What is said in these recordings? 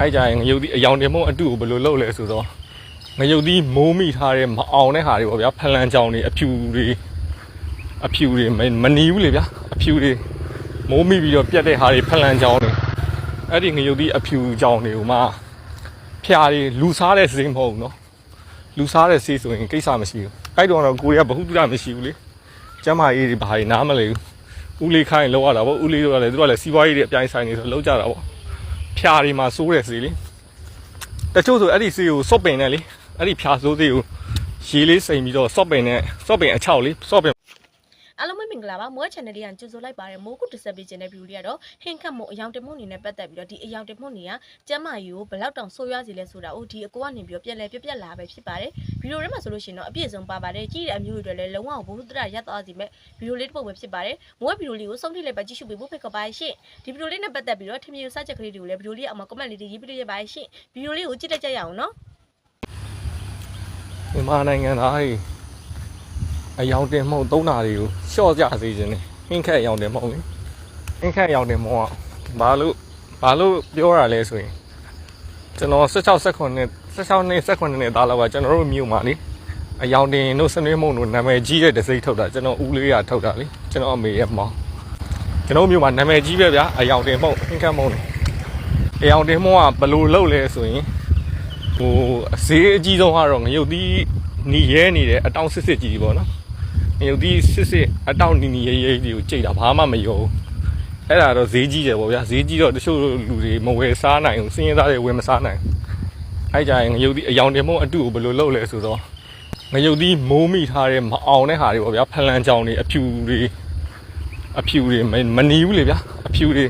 အဲ့ကြရင်ငရုတ်သီးအယောင်တင်မို့အတူကိုဘယ်လိုလုပ်လဲဆိုတော့ငရုတ်သီးမိုးမိထားတဲ့မအောင်တဲ့ဟာတွေပေါ့ဗျာဖလန်ကြောင်တွေအဖြူတွေအဖြူတွေမမနီဘူးလေဗျာအဖြူတွေမိုးမိပြီးတော့ပြတ်တဲ့ဟာတွေဖလန်ကြောင်တွေအဲ့ဒီငရုတ်သီးအဖြူကြောင်တွေကိုမှဖျားတွေလူစားတဲ့စိမ့်မဟုတ်ဘူးနော်လူစားတဲ့စိတ်ဆိုရင်ကိစ္စမရှိဘူးအဲ့တော့တော့ကိုရီးယားဘ ഹു တုဒမရှိဘူးလေကျမ်းမာရေးတွေဘာတွေနားမလဲဘူးဦးလေးခိုင်းလောက်ရတာပေါ့ဦးလေးတို့ကလည်းသူတို့ကလည်းစီးပွားရေးတွေအပြိုင်ဆိုင်နေဆိုလောက်ကြတာပေါ့ ဖြာတွေမှာစိုးတယ်စီလေတချို့ဆိုအဲ့ဒီစီကိုစော့ပင်နဲ့လေအဲ့ဒီဖြာစိုးသေးကိုရေလေးစိမ်ပြီးတော့စော့ပင်နဲ့စော့ပင်အချောက်လေးစော့ပင် အားလုံးပဲမင်္ဂလာပါမိုး channel လေးကကြိုဆိုလိုက်ပါတယ်မိုးကုတ်တစ်ဆက်ပေးခြင်းတဲ့ view လေးကတော့ဟင်ခတ်မို့အယောင်တမို့အနေနဲ့ပတ်သက်ပြီးတော့ဒီအယောင်တမို့နေကကျမ်းမာရေးကိုဘယ်လောက်တောင်ဆိုးရွားစေလဲဆိုတာကိုဒီအကိုကနေပြီးတော့ပြန်လဲပြက်ပြက်လာပဲဖြစ်ပါတယ်ဗီဒီယိုထဲမှာဆိုလို့ရှိရင်တော့အပြည့်စုံပါပါတယ်ကြည့်တဲ့အမျိုးတွေလည်းလုံးဝဘုဟုတ္တရရပ်သွားစီမဲ့ဗီဒီယိုလေးတစ်ပုဒ်ပဲဖြစ်ပါတယ်မိုးဗီဒီယိုလေးကိုဆုံးထိလိုက်ပါကြည့်ရှုပေးဖို့ဖိတ်ခေါ်ပါရှင့်ဒီဗီဒီယိုလေးနဲ့ပတ်သက်ပြီးတော့ထင်မြင်စကြက်ကလေးတွေကိုလည်းဗီဒီယိုလေးအောက်မှာ comment လေးတွေရေးပြလို့ရပါရှင့်ဗီဒီယိုလေးကိုကြည့်တတ်ကြရအောင်နော်မြန်မာနိုင်ငံသားတွေ အယောင်တင်မှုန့်သုံးတာတွေကိုရှော့ကြစေခြင်းနဲ့ဟင်းခက်အယောင်တင်မှုန့်လေဟင်းခက်အယောင်တင်မှုန့်ကဘာလို့ဘာလို့ပြောရလဲဆိုရင်ကျွန်တော်16 16နှစ်16နှစ်16နှစ်သားလောက်ကကျွန်တော်တို့မြို့မှာလေအယောင်တင်တို့စနေမုံတို့နာမည်ကြီးတဲ့ဒစိမ့်ထုတ်တာကျွန်တော်ဦးလေးရထုတ်တာလေကျွန်တော်အမေရဲ့မောင်ကျွန်တော်မြို့မှာနာမည်ကြီးပဲဗျာအယောင်တင်မှုန့်ဟင်းခက်မှုန့်လေအယောင်တင်မှုန့်ကဘယ်လိုလုပ်လဲဆိုရင်ဟိုဈေးအကြီးဆုံးကတော့ငရုတ်သီးနီရဲနေတယ်အတောင်စစ်စစ်ကြီးပေါ့နော်င ရုတ်သီးစစ်စစ်အတောင်နီနီရဲရဲကြီးကိုကြိတ်တာဘာမှမရောဘူးအဲ့ဒါတော့ဈေးကြီးတယ်ပေါ့ဗျာဈေးကြီးတော့တချို့လူတွေမဝယ်စားနိုင်ဘူးစင်းရဲသားတွေဝယ်မစားနိုင်ဘူးအဲ့ကြရင်ငရုတ်သီးအယောင်တင်မို့အတူကိုဘယ်လိုလုပ်လဲဆိုတော့ငရုတ်သီးမိုးမိထားတဲ့မအောင်တဲ့ဟာတွေပေါ့ဗျာဖလန်ကြောင်တွေအဖြူတွေအဖြူတွေမမနီဘူးလေဗျာအဖြူတွေ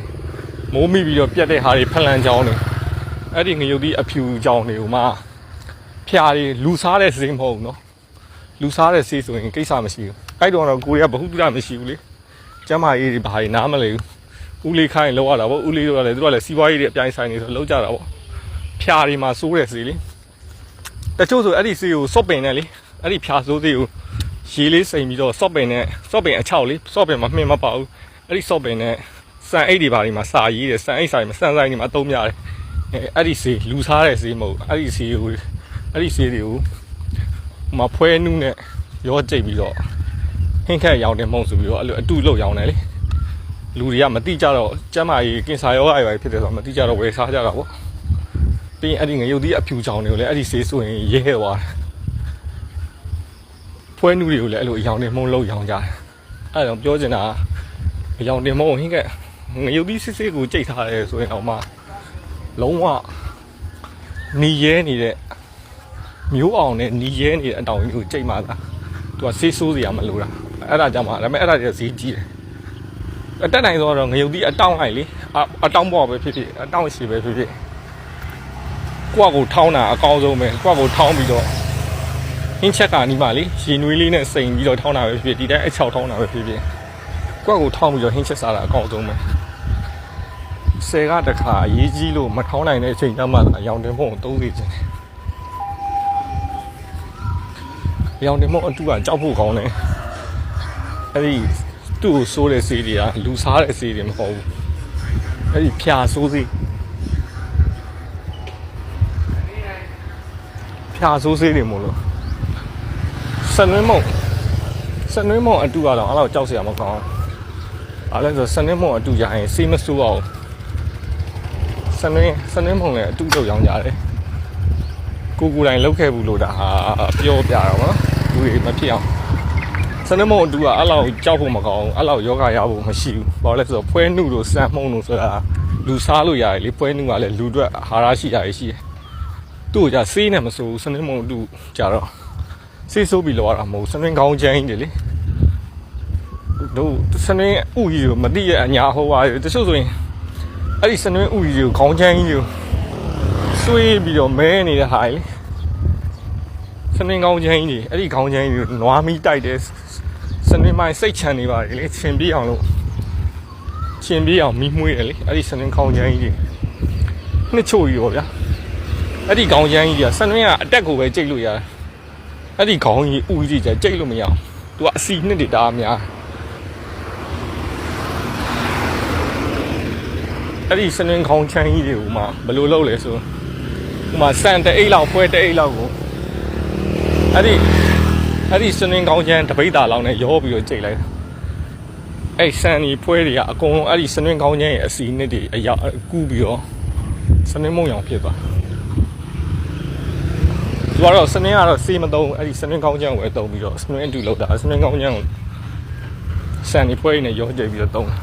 မိုးမိပြီးတော့ပြတ်တဲ့ဟာတွေဖလန်ကြောင်တွေအဲ့ဒီငရုတ်သီးအဖြူကြောင်တွေကိုမှဖျားတွေလူစားတဲ့စိမ့်မဟုတ်ဘူးနော်လူစား တဲ့စိတ်ဆိုရင်ကိစ္စမရှိဘူးအဲ့တော့တော့ကိုရီးယားဘ ഹു တုဒမရှိဘူးလေကျမ်းမာရေးတွေဘာတွေနားမလဲဘူးဦးလေးခိုင်းလောက်ရတာပေါ့ဦးလေးတို့ကလည်းသူတို့ကလည်းစီးပွားရေးတွေအပြိုင်ဆိုင်နေဆိုလောက်ကြတာပေါ့ဖျားတွေမှာစိုးတဲ့စိလေတချို့ဆိုအဲ့ဒီစိကိုစော့ပင်နဲ့လေအဲ့ဒီဖျားစိုးစိကိုရေလေးစိမ်ပြီးတော့စော့ပင်နဲ့စော့ပင်အချောက်လေးစော့ပင်မှာမှင်မပါဘူးအဲ့ဒီစော့ပင်နဲ့စံအိတ်တွေဘာတွေမှာစာရေးတယ်စံအိတ်ဆိုင်မှာစံဆိုင်တွေမှာအသုံးများတယ်အဲအဲ့ဒီဆေးလူစားတဲ့ဆေးမဟုတ်ဘူးအဲ့ဒီဆေးကိုအဲ့ဒီဆေးတွေကိုဟို မဖွဲနုနဲ့ရောကြိတ်ပြီးတော့ဟင်းခက်ရောင်းတယ်မဟုတ်ဆိုပြီးတော့အဲ့လိုအတူလောက်ရောင်းတယ်လေလူတွေကမတိကြတော့ကျမ်းမာရေးကင်ဆာရောဂါတွေဖြစ်တယ်ဆိုတော့မတိကြတော့ဝယ်စားကြတာပေါ့ပြီးရင်အဲ့ဒီငရုတ်သီးအဖြူချောင်းတွေကိုလည်းအဲ့ဒီဆေးဆိုရင်ရဲသွားတယ်ဖွဲနုတွေကိုလည်းအဲ့လိုအရောင်တင်မုံလောက်ရောင်းကြတယ်အဲ့ဒါကြောင့်ပြောချင်တာကအရောင်တင်မုံဟင်းခက်ငရုတ်သီးစစ်စစ်ကိုကြိတ်ထားတယ်ဆိုရင်တော့မှလုံးဝနီရဲနေတဲ့ မျိုးအောင်နဲ့နီရဲနေတဲ့အတောင်ကြီးကိုကြိတ်မှသာသူကဆေးဆိုးစရာမလိုတာအဲ့ဒါကြောင့်မှဒါပေမဲ့အဲ့ဒါကြီးဈေးကြီးတယ်အတက်နိုင်ဆိုတော့ငရုတ်တိအတောင်လိုက်လေအအတောင်ပေါ်ပဲဖြစ်ဖြစ်အတောင်ရှိပဲဖြစ်ဖြစ်ကိုယ့်ကိုထောင်းတာအကောင်းဆုံးပဲကိုယ့်ကိုထောင်းပြီးတော့ဟင်းချက်ကနေမှလေရေနွေးလေးနဲ့စိန်ပြီးတော့ထောင်းတာပဲဖြစ်ဖြစ်ဒီတိုင်းအချောက်ထောင်းတာပဲဖြစ်ဖြစ်ကိုယ့်ကိုထောင်းပြီးတော့ဟင်းချက်စားတာအကောင်းဆုံးပဲဆယ်ကတခါအရေးကြီးလို့မထောင်းနိုင်တဲ့အချိန်ကျမှအယောင်တင်ဖို့သုံးစီခြင်းတယ် အယောင်တင်ဖို့အတူကကြောက်ဖို့ကောင်းတယ်အဲ့ဒီသူ့ကိုစိုးတဲ့စေးတွေကလူစားတဲ့စေးတွေမဟုတ်ဘူးအဲ့ဒီဖြာစိုးစေးဖြာစိုးစေးတွေမို့လို့စနွင်းမုံစနွင်းမုံအတူကတော့အဲ့လောက်ကြောက်စရာမကောင်းအဲ့လဲဆိုစနွင်းမုံအတူရရင်စေးမစိုးအောင်စနင်းစနင်းမုံလည်းအတူတူရောင်းကြတယ် ကိုကိုယ်တိုင်လောက်ခဲ့ဘူးလို့ဒါဟာပြောပြတော့ဗောလူတွေမဖြစ်အောင်စနင်းမုံအတူကအဲ့လောက်ကြောက်ဖို့မကောင်းဘူးအဲ့လောက်ယောဂရဖို့မရှိဘူးဘာလို့လဲဆိုတော့ဖွဲနှုလို့စမ်းမုံလို့ဆိုတာလူစားလို့ရတယ်လေဖွဲနှုကလည်းလူအတွက်အာဟာရရှိရတယ်ရှိတယ်သူ့ကိုじゃဆေးနဲ့မဆိုးဘူးစနင်းမုံအတူကြတော့ဆေးဆိုးပြီးလောက်ရတာမဟုတ်ဘူးစနင်းကောင်းချမ်းကြီးတယ်လေတို့စနင်းဥကြီးကိုမတိရဲ့အညာဟိုပါတချို့ဆိုရင်အဲ့ဒီစနွင်းဥကြီးကိုခေါင်းချမ်းကြီးကို ဆွေးပြီးတော့မဲနေတဲ့ဟာလေစနွင်းခေါင်းချမ်းကြီးအဲ့ဒီခေါင်းချမ်းကြီးကိုနွားမီတိုက်တယ်စနွင်းမိုင်းစိတ်ချမ်းနေပါလေချင်ပြေးအောင်လို့ချင်ပြေးအောင်မီးမွေးတယ်လေအဲ့ဒီစနွင်းခေါင်းချမ်းကြီးနှစ်ချို့ကြီးပေါ့ဗျာအဲ့ဒီခေါင်းချမ်းကြီးကစနွင်းကအတက်ကိုပဲကြိတ်လို့ရတယ်အဲ့ဒီခေါင်းကြီးဥကြီးကြကြိတ်လို့မရအောင်သူကအစီနှစ်တွေတအားများအဲ့ဒီစနင်းခေါင်းချမ်းကြီးတွေဟိုမှာဘယ်လိုလုပ်လဲဆို ဟိုမှာစံတအိတ်လောက်ဖွဲတအိတ်လောက်ကိုအဲ့ဒီအဲ့ဒီစနင်းခေါင်းချမ်းတပိတ်တာလောက်နဲ့ရောပြီးတော့ကြိတ်လိုက်တာအဲ့စံဒီဖွဲတွေကအကုန်လုံးအဲ့ဒီစနင်းခေါင်းချမ်းရဲ့အစီနစ်တွေအရောက်ကူးပြီးတော့စနင်းမုံရောင်ဖြစ်သွားသူကတော့စနင်းကတော့စေးမသုံးအဲ့ဒီစနင်းခေါင်းချမ်းကိုပဲသုံးပြီးတော့စနင်းအတူလောက်တာစနင်းခေါင်းချမ်းကိုစံဒီဖွဲတွေနဲ့ရောကြိတ်ပြီးတော့သုံးတာ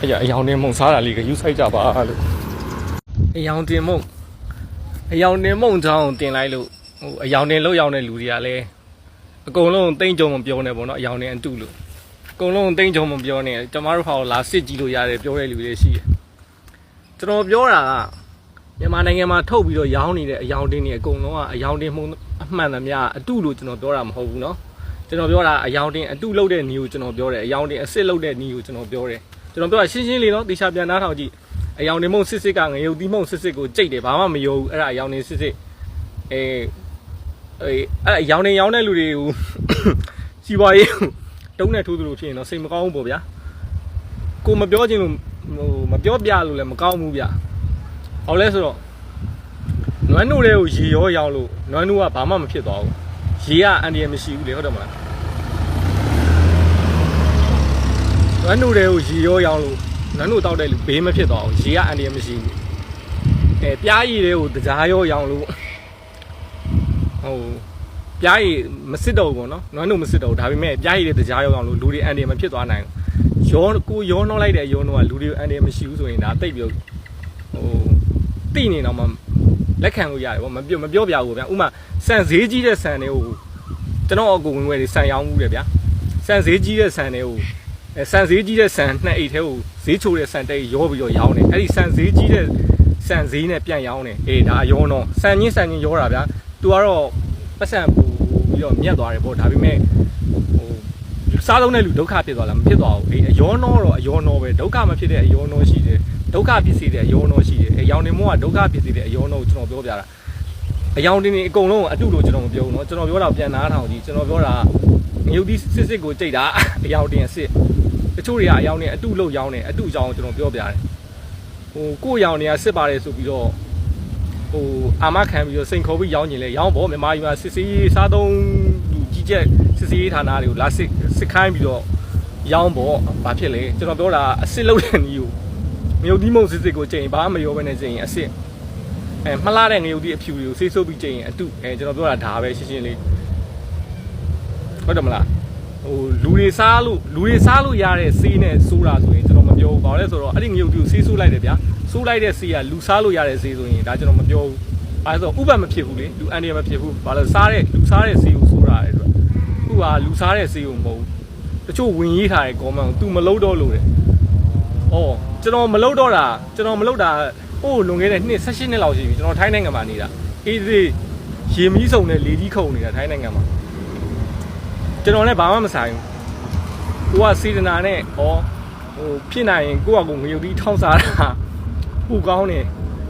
အဲ့ရအယောင်တင်မုံစားတာလေးကယူဆိုင်ကြပါလို့ အယောင်တင်မုံအယောင်တင်မုံချောင်းတင်လိုက်လို့ဟိုအယောင်တင်လောက်ရောက်တဲ့လူတွေကလည်းအကုန်လုံးတိမ့်ကြုံမပြောနဲ့ပေါ့နော်အယောင်တင်အတုလို့အကုန်လုံးတိမ့်ကြုံမပြောနဲ့ကျမတို့ဟာလာစစ်ကြည့်လို့ရတယ်ပြောတဲ့လူတွေရှိတယ်ကျွန်တော်ပြောတာကမြန်မာနိုင်ငံမှာထုတ်ပြီးတော့ရောင်းနေတဲ့အယောင်တင်တွေအကုန်လုံးကအယောင်တင်မှုအမှန်သမျှအတုလို့ကျွန်တော်ပြောတာမဟုတ်ဘူးနော်ကျွန်တော်ပြောတာအယောင်တင်အတုလုပ်တဲ့နေကိုကျွန်တော်ပြောတယ်အယောင်တင်အစစ်လုပ်တဲ့နေကိုကျွန်တော်ပြောတယ်ကျွန်တော်ပြောတာရှင်းရှင်းလေးနော်တေချာပြန်နားထောင်ကြည့် အယောင်နေမုံစစ်စစ်ကငရုတ်သီးမုံစစ်စစ်ကိုကြိတ်တယ်ဘာမှမယုံဘူးအဲ့ဒါအယောင်နေစစ်စစ်အဲအဲအဲ့အယောင်နေရောင်းတဲ့လူတွေကိုစီပွားရေးတုံးနဲ့ထိုးသလိုဖြစ်ရင်တော့စိတ်မကောင်းဘူးပေါ့ဗျာကိုမပြောချင်လို့ဟိုမပြောပြလို့လည်းမကောင်းဘူးဗျဟောလဲဆိုတော့နွမ်းနို့တွေကိုရေရောရောင်းလို့နွမ်းနို့ကဘာမှမဖြစ်သွားဘူးရေကအန်ဒီရမရှိဘူးလေဟုတ်တယ်မလားနန်းတို့တွေကိုရေရောရောင်းလို့ နန်းတို့တောက်တဲ့လူဘေးမဖြစ်သွားဘူးရေကအန်ဒီရမရှိဘူးအဲပြားရည်တွေကိုတကြားရောရောင်းလို့ဟိုပြားရည်မစစ်တော့ဘူးပေါ့နော်နန်းတို့မစစ်တော့ဘူးဒါပေမဲ့ပြားရည်တွေတကြားရောရောင်းလို့လူတွေအန်ဒီရမဖြစ်သွားနိုင်ဘူးရောကိုရောနှောလိုက်တဲ့ရောနှောကလူတွေအန်ဒီရမရှိဘူးဆိုရင်ဒါတိတ်ပြီးတော့ဟိုတိနေတော့မှလက်ခံလို့ရတယ်ဗောမပြောမပြောပြဘူးဗျာဥမာစံဈေးကြီးတဲ့စံတွေကိုကျွန်တော်အကူဝင်ဝယ်တွေစံရောင်းမှုတယ်ဗျာစံဈေးကြီးတဲ့စံတွေကိုအဲဆန်ဈေးကြီးတဲ့ဆန်နှစ်အိတ်ထဲကို ဈေးချိုတဲ့ဆန်တိတ်ရောပြီးတော့ရောင်းတယ်အဲ့ဒီဆန်ဈေးကြီးတဲ့ဆန်ဈေးနဲ့ပြန်ရောင်းတယ်အေးဒါရောတော့ဆန်ချင်းဆန်ချင်းရောတာဗျာသူကတော့ပတ်စံပူပြီးတော့မြတ်သွားတယ်ပေါ့ဒါပေမဲ့ဟိုစားလုံးတဲ့လူဒုက္ခဖြစ်သွားလားမဖြစ်သွားဘူးအေးအယောနောတော့အယောနောပဲဒုက္ခမဖြစ်တဲ့အယောနောရှိတယ်ဒုက္ခဖြစ်စေတဲ့အယောနောရှိတယ်အဲရောင်နေမောကဒုက္ခဖြစ်စေတဲ့အယောနောကိုကျွန်တော်ပြောပြတာအယောင်တင်နေအကုန်လုံးအတုလို့ကျွန်တော်မပြောဘူးเนาะကျွန်တော်ပြောတာပြန်နားထောင်ကြည့်ကျွန်တော်ပြောတာငရုတ်ဒီစစ်စစ်ကိုကြိတ်တာအယောင်တင်အစ်စ် တ ချို့တွေကအယောင်နေအတုလို့ရောင်းနေအတုအကြောင်းကျွန်တော်ပြောပြတယ်ဟိုကိုယ့်ရောင်နေကစစ်ပါတယ်ဆိုပြီးတော့ဟိုအာမခံပြီးတော့စိန်ခေါ်ပြီးရောင်းနေလဲရောင်းပေါ့မြန်မာပြည်မှာစစ်စေးစားသုံးလူကြီးကျက်စစ်စေးဌာနတွေကိုလာစစ်စစ်ခိုင်းပြီးတော့ရောင်းပေါ့ဘာဖြစ်လဲကျွန်တော်ပြောတာအစစ်လုပ်တဲ့နည်းကိုငရုတ်ဒီမုံစစ်စစ်ကိုချိန်ဘာမှမရောဘဲနဲ့ချိန်အစစ်အဲမလှတဲ့ငရုတ်ဒီအဖြူတွေကိုဆေးဆုပ်ပြီးချိန်အတုအဲကျွန်တော်ပြောတာဒါပဲရှင်းရှင်းလေးဟုတ်တယ်မလား ဟိုလူတွေစားလို့လူတွေစားလို့ရတဲ့ဆေးနဲ့ဆိုးတာဆိုရင်ကျွန်တော်မပြောဘူး။ဘာလို့လဲဆိုတော့အဲ့ဒီငရုတ်တူဆေးဆိုးလိုက်တယ်ဗျာ။ဆိုးလိုက်တဲ့ဆေးကလူစားလို့ရတဲ့ဆေးဆိုရင်ဒါကျွန်တော်မပြောဘူး။အဲဒါဆိုဥပ္ပမဖြစ်ဘူးလေ။လူအန်ဒီမဖြစ်ဘူး။ဘာလို့စားတဲ့လူစားတဲ့ဆေးကိုဆိုးတာတဲ့အတွက်။ခုကလူစားတဲ့ဆေးကိုမဟုတ်ဘူး။တချို့ဝင်ရေးထားတဲ့ comment ကို तू မလုပ်တော့လို့တဲ့။အော်ကျွန်တော်မလုပ်တော့တာကျွန်တော်မလုပ်တာဟိုလွန်ခဲ့တဲ့နှစ်16နှစ်လောက်ရှိပြီကျွန်တော်ထိုင်းနိုင်ငံမှာနေတာ။အေးသေးရေမီးစုံနဲ့လေကြီးခုန်နေတာထိုင်းနိုင်ငံမှာ။ ကျွန်တော်လည်းဘာမှမဆိုင်ဘူးကိုကစေတနာနဲ့ဩဟိုဖြစ်နိုင်ရင်ကိုကကိုငရုတ်သီးထောင်းစားတာဟိုကောင်းတယ်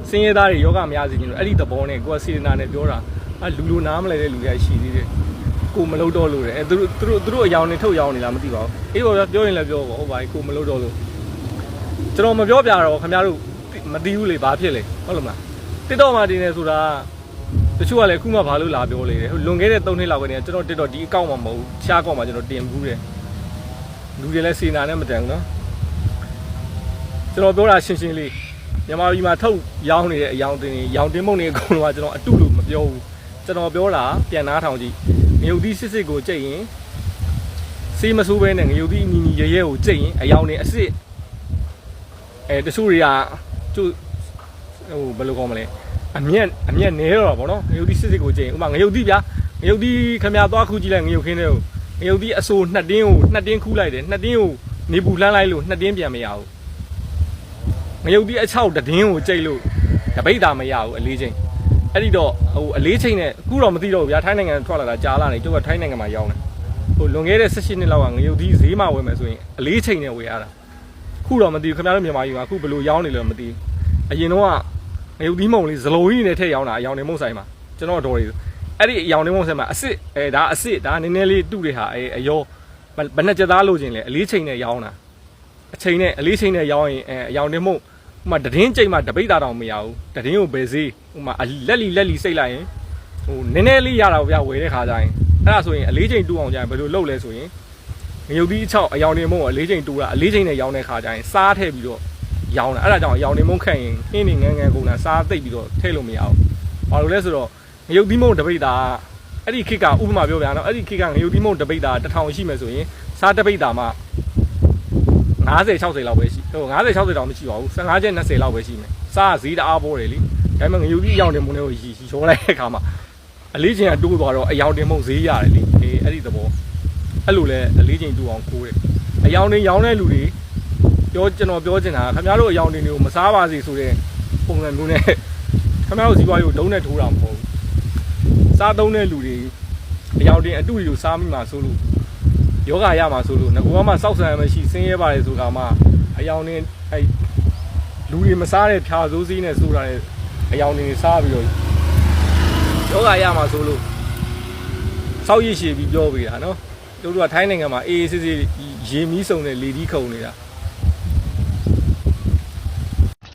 စင်းရဲသားတွေယောဂမရစေချင်လို့အဲ့ဒီသဘောနဲ့ကိုကစေတနာနဲ့ပြောတာအလူလူနားမလဲတဲ့လူတွေရှိသေးတယ်ကိုမလုပ်တော့လို့တယ်အဲသူတို့သူတို့သူတို့အယောင်နေထုတ်ရောင်းနေလားမသိပါဘူးအေးပါဗျာပြောရင်လည်းပြောပါဟုတ်ပါပြီကိုမလုပ်တော့လို့ကျွန်တော်မပြောပြတော့ခင်ဗျားတို့မသိဘူးလေဘာဖြစ်လဲဟုတ်လို့မလားတစ်တော့မှတင်နေဆိုတာ တချို့ကလည်းအခုမှဘာလို့လာပြောလေတယ်လွန်ခဲ့တဲ့3နှစ်လောက်ကတည်းကကျွန်တော်တစ်တော့ဒီအကောင့်မှာမဟုတ်ဘူးရှားအကောင့်မှာကျွန်တော်တင်ဘူးတယ်လူတွေလည်းစေနာနဲ့မတန်ဘူးနော်ကျွန်တော်ပြောတာရှင်းရှင်းလေးမြန်မာပြည်မှာထုတ်ရောင်းနေတဲ့အယောင်တင်တွေရောင်တင်မုံတွေအကုန်လုံးကကျွန်တော်အတုလို့မပြောဘူးကျွန်တော်ပြောတာပြန်နားထောင်ကြည့်ငရုတ်သီးစစ်စစ်ကိုကြိတ်ရင်စေးမဆိုးပဲနဲ့ငရုတ်သီးနီနီရဲရဲကိုကြိတ်ရင်အယောင်တွေအစ်စ်အဲတချို့တွေကသူ ဟိုဘယ်လိုကောင်းမလဲအမျက်အမျက်နဲတော့ဗောနော်ငရုတ်သီးစစ်စစ်ကိုကြည့်ရင်ဥမာငရုတ်သီးဗျာငရုတ်သီးခမရသွားခူးကြည့်လိုက်ငရုတ်ခင်းတဲ့ကိုငရုတ်သီးအစိုးနှစ်တင်းကိုနှစ်တင်းခူးလိုက်တယ်နှစ်တင်းကိုနေပူလှမ်းလိုက်လို့နှစ်တင်းပြန်မရဘူးငရုတ်သီးအချောက်တစ်တင်းကိုကြိတ်လို့တပိတ်တာမရဘူးအလေးချိန်အဲ့ဒီတော့ဟိုအလေးချိန်နဲ့အခုတော့မသိတော့ဘူးဗျာထိုင်းနိုင်ငံထွက်လာတာကြားလာနေကျုပ်ကထိုင်းနိုင်ငံမှာရောက်နေဟိုလွန်ခဲ့တဲ့18နှစ်လောက်ကငရုတ်သီးဈေးမှာဝယ်မယ်ဆိုရင်အလေးချိန်နဲ့ဝယ်ရတာခုတော့မသိဘူးခင်ဗျားတို့မြန်မာပြည်မှာအခုဘယ်လိုရောင်းနေလဲမသိဘူးအရင်တော့က ငရုတ်သီးမုံလေးဇလိုကြီးနဲ့ထည့်ရောင်းတာအယောင်နေမုံဆိုင်မှာကျွန်တော်တော်တွေအဲ့ဒီအယောင်နေမုံဆိုင်မှာအစ်စ်အဲဒါအစ်စ်ဒါနည်းနည်းလေးတုတွေဟာအဲအယောဘယ်နဲ့ကြက်သားလို့ချင်းလဲအလေးချိန်နဲ့ရောင်းတာအချိန်နဲ့အလေးချိန်နဲ့ရောင်းရင်အဲအယောင်တင်မှုဥမာတည်င်းကြိတ်မှတပိတ်တာတောင်မရဘူးတည်င်းကိုပဲစေးဥမာအလက်လီလက်လီစိတ်လိုက်ရင်ဟိုနည်းနည်းလေးရတာဗျာဝယ်တဲ့ခါကျရင်အဲ့ဒါဆိုရင်အလေးချိန်တူအောင်ကြရင်ဘယ်လိုလုပ်လဲဆိုရင်ငရုတ်သီး6အယောင်တင်မှုကိုအလေးချိန်တူတာအလေးချိန်နဲ့ရောင်းတဲ့ခါကျရင်စားထည့်ပြီးတော့ ရောင်းတာအဲ့ဒါကြောင့်အယောင်တင်မှုခန့်ရင်ဟင်းနေငန်းငန်းကုန်တာစားသိပ်ပြီးတော့ထည့်လို့မရဘူးဘာလို့လဲဆိုတော့ငရုတ်သီးမုံတပိတ်တာအဲ့ဒီခေတ်ကဥပမာပြောပြနော်အဲ့ဒီခေတ်ကငရုတ်သီးမုံတပိတ်တာ1000ရှိမယ်ဆိုရင်စားတပိတ်တာမှ50 60လောက်ပဲရှိဟို50 60တောင်မရှိပါဘူး15ချက်20လောက်ပဲရှိမယ်စားဈေးတအားပေါ်တယ်လीဒါပေမဲ့ငရုတ်ကြီးအယောင်တင်မှုတွေကိုရီရောလိုက်တဲ့အခါမှာအလေးချင်းကတိုးသွားတော့အယောင်တင်မှုဈေးရတယ်လीအေးအဲ့ဒီသဘောအဲ့လိုလဲအလေးချင်းတိုးအောင်ကိုးတယ်အယောင်တင်ရောင်းတဲ့လူတွေ ပြောကျွန်တော်ပြောချင်တာခင်ဗျားတို့အယောင်တင်တွေကိုမစားပါစေဆိုတဲ့ပုံစံမျိုးနဲ့ခင်ဗျားတို့စီးပွားရေးကိုဒုံးနဲ့ထိုးတာမဟုတ်ဘူးစားသုံးတဲ့လူတွေအယောင်တင်အတူတူစားမိမှာဆိုလို့ယောဂရမှာဆိုလို့ငကူကမှစောက်ဆံမရှိဆင်းရဲပါတယ်ဆိုတာမှအယောင်နေအဲလူတွေမစားတဲ့ဖြာစိုးစည်းနဲ့ဆိုတာနဲ့အယောင်နေစားပြီးတော့ယောဂရမှာဆိုလို့စောက်ရည်ရှည်ပြီးပြောပေးတာနော်တို့တို့ကထိုင်းနိုင်ငံမှာအေးအေးဆေးဆေးရေမီးစုံတဲ့လေဒီခုံနေတာ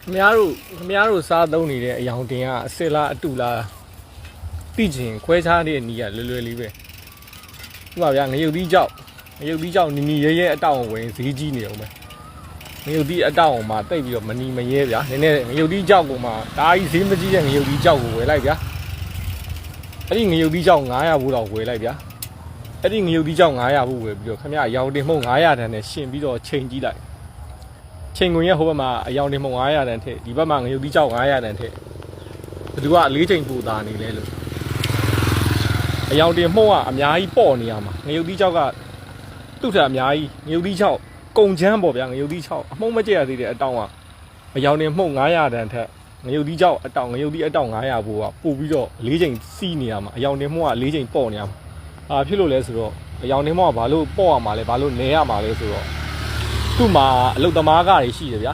ခင်ဗျားတို့ခင်ဗျားတို့စားသုံးနေတဲ့အယောင်တင်ကအစ်စ်လားအတူလားသိချင်ခွဲခြားတဲ့နေရလွယ်လွယ်လေးပဲဒီပါဗျာငရုတ်သီးကြောက်ငရုတ်သီးကြောင့်နီနီရဲရဲအတောင်ဝင်ဈေးကြီးနေအောင်ပဲငရုတ်သီးအတောင်မှာတိတ်ပြီးတော့မနီမရဲဗျာနည်းနည်းငရုတ်သီးကြောက်ကိုမှဒါကြီးဈေးမကြီးတဲ့ငရုတ်သီးကြောက်ကိုဝယ်လိုက်ဗျာအဲ့ဒီငရုတ်သီးကြောက်900ဘူးတော့ဝယ်လိုက်ဗျာအဲ့ဒီငရုတ်သီးကြောက်900ဘူးဝယ်ပြီးတော့ခမရရောင်တင်မှု900တန်နဲ့ရှင်ပြီးတော့ချိန်ကြည့်လိုက် ချိန်ခွင်ရဲ့ဟိုဘက်မှာအယောင်တင်မှု900တန်ထက်ဒီဘက်မှာငရုတ်သီးကြောက်900တန်ထက်ဘယ်သူကအလေးချိန်ပူတာနေလဲလို့အယောင်တင်မှုကအများကြီးပေါ့နေရမှာငရုတ်သီးကြောက်ကသူ့ထက်အများကြီးငရုတ်သီး6ကုံချမ်းပေါ့ဗျာငရုတ်သီး6အမှုံးမကျက်ရသေးတဲ့အတောင်ကအယောင်နေမှုန့်900တန်ထက်ငရုတ်သီး6အတောင်ငရုတ်သီးအတောင်900ဘိုးကပို့ပြီးတော့၄ချိန်စီးနေရမှာအယောင်နေမှုန့်က၄ချိန်ပေါ့နေရမှာအာဖြစ်လို့လဲဆိုတော့အယောင်နေမှုန့်ကဘာလို့ပေါ့ရမှာလဲဘာလို့နေရမှာလဲဆိုတော့ သူ့မှာအလုတ်သမားကတွေရှိတယ်ဗျာ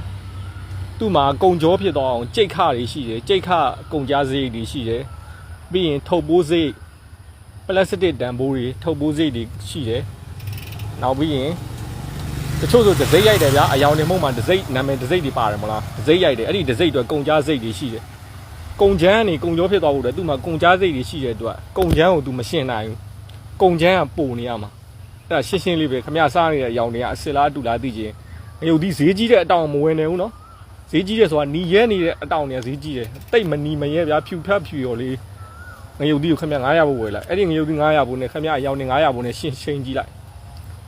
သူ့မှာကုံကြောဖြစ်သွားအောင်ကြိတ်ခတွေရှိတယ်ကြိတ်ခကုံကြားစရိတ်တွေရှိတယ်ပြီးရင်ထုတ်ပိုးစရိတ်ပလတ်စတစ်တန်ဘိုးတွေထုတ်ပိုးစရိတ်တွေရှိတယ်နောက်ပြီးရင်တချို့ဆိုဒစိမ့်ရိုက်တယ်ဗျာအယောင်နေမှုန့်မှာဒစိမ့်နာမည်ဒစိမ့်တွေပါတယ်မလားဒစိမ့်ရိုက်တယ်အဲ့ဒီဒစိမ့်အတွက်ကုံကြားစိတ်တွေရှိတယ်ကုံချမ်းကနေကုံကြောဖြစ်သွားဖို့တယ်သူ့မှာကုံကြားစိတ်တွေရှိတဲ့အတွက်ကုံချမ်းကိုသူမရှင်းနိုင်ဘူးကုံချမ်းကပိုနေရမှာ အဲ့ဒါရှင်းရှင်းလေးပဲခမရစားနေတဲ့အယောင်တွေကအစ်စ်လားအတူလားသိချင်းငရုတ်ဒီဈေးကြီးတဲ့အတောင်မဝင်နေဘူးနော်ဈေးကြီးတယ်ဆိုတာနီရဲနေတဲ့အတောင်တွေကဈေးကြီးတယ်တိတ်မနီမရဲဗျာဖြူဖက်ဖြူရော်လေးငရုတ်ဒီကိုခမရ900ဘို့ဝယ်လိုက်အဲ့ဒီငရုတ်ဒီ900ဘို့နဲ့ခမရအယောင်တွေ900ဘို့နဲ့ရှင်းရှင်းကြည့်လိုက်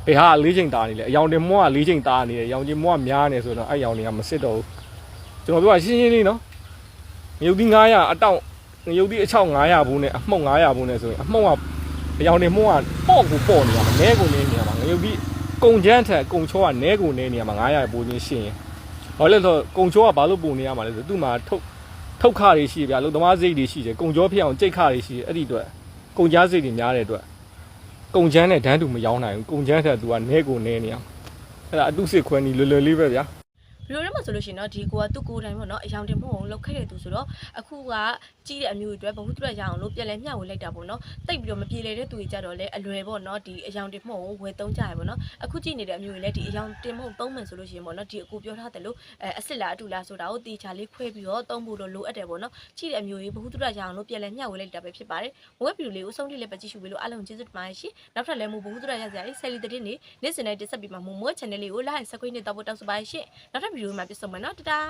ဘယ်ဟာလေးချိန်တာနေလဲအယောင်တင်မွားကလေးချိန်တာနေတယ်ရောင်တင်မွားများနေဆိုတော့အဲ့ရောင်တွေကမစစ်တော့ဘူးကျွန်တော်ပြောရှင်းရှင်းလေးနော်ငရုတ်သီး900အတောင့်ငရုတ်သီးအချောက်900ဘူးနဲ့အမှုံ900ဘူးနဲ့ဆိုရင်အမှုံက အယောင်တင်မွားကပေါ့ကိုပေါ့နေရမှာနဲကိုနေနေရမှာငရုတ်သီးကုံချမ်းထက်ကုံချောကနဲကိုနေနေရမှာ900ဘူးချင်းရှင်းရင်ဘာလို့လဲဆိုတော့ကုံချောကဘာလို့ပုံနေရမှာလဲဆိုသူ့မှာထုတ်ထုတ်ခတွေရှိဗျာလုံသမားစိတ်တွေရှိတယ်ကုံချောဖြစ်အောင်ကြိတ်ခတွေရှိတယ်အဲ့ဒီအတွက်ကုံကြားစိတ်တွေများတဲ့အတွက်ကုံချမ်းနဲ့ဒန်းတူမရောနိုင်ဘူးကုံချမ်းထက်သူကနဲကိုနဲနေအောင်အဲ့ဒါအတုစစ်ခွဲနေလွယ်လွယ်လေးပဲဗျာ ဗီဒီယိုထဲမှာဆိုလို့ရှိရင်တော့ဒီကိုကသူ့ကိုယ်တိုင်ပေါ့နော်အယောင်တင်ဖို့လောက်ခဲ့တဲ့သူဆိုတော့အခုကကြီးတဲ့အမျိုးတွေအတွက်ဘဝတုရရအောင်လို့ပြန်လဲမျှဝေလိုက်တာပေါ့နော်တိတ်ပြီးတော့မပြေလည်တဲ့သူတွေကြတော့လဲအလွယ်ပေါ့နော်ဒီအယောင်တင်ဖို့ဝယ်သုံးကြရပေါ့နော်အခုကြည့်နေတဲ့အမျိုးတွေလည်းဒီအယောင်တင်ဖို့သုံးမယ်ဆိုလို့ရှိရင်ပေါ့နော်ဒီအကိုပြောထားတယ်လို့အဲအစ်စ်လားအတူလားဆိုတာကိုတေချာလေးခွဲပြီးတော့သုံးဖို့လို့လိုအပ်တယ်ပေါ့နော်ကြည့်တဲ့အမျိုးတွေဘဝတုရရအောင်လို့ပြန်လဲမျှဝေလိုက်တာပဲဖြစ်ပါတယ်ဝက်ဗီဒီယိုလေးကိုအဆုံးထိလည်းပဲကြည့်ရှုပေးလို့အားလုံးကျေးဇူးတင်ပါတယ်ရှင်နောက်ထပ်လည်းမို့ဘဝတုရရစရာလေးဆယ်လီတဲ့နေ့နေ့စဉ်နဲ့တက်ဆက်ပြီးမှမို့မွေး channel လေးကို like subscribe နဲ့တောက်ဖို့တောက်စပါရှင်နောက်ထပ်ဗီဒီယိုမှာပြန်ဆုံမယ်နော်တတား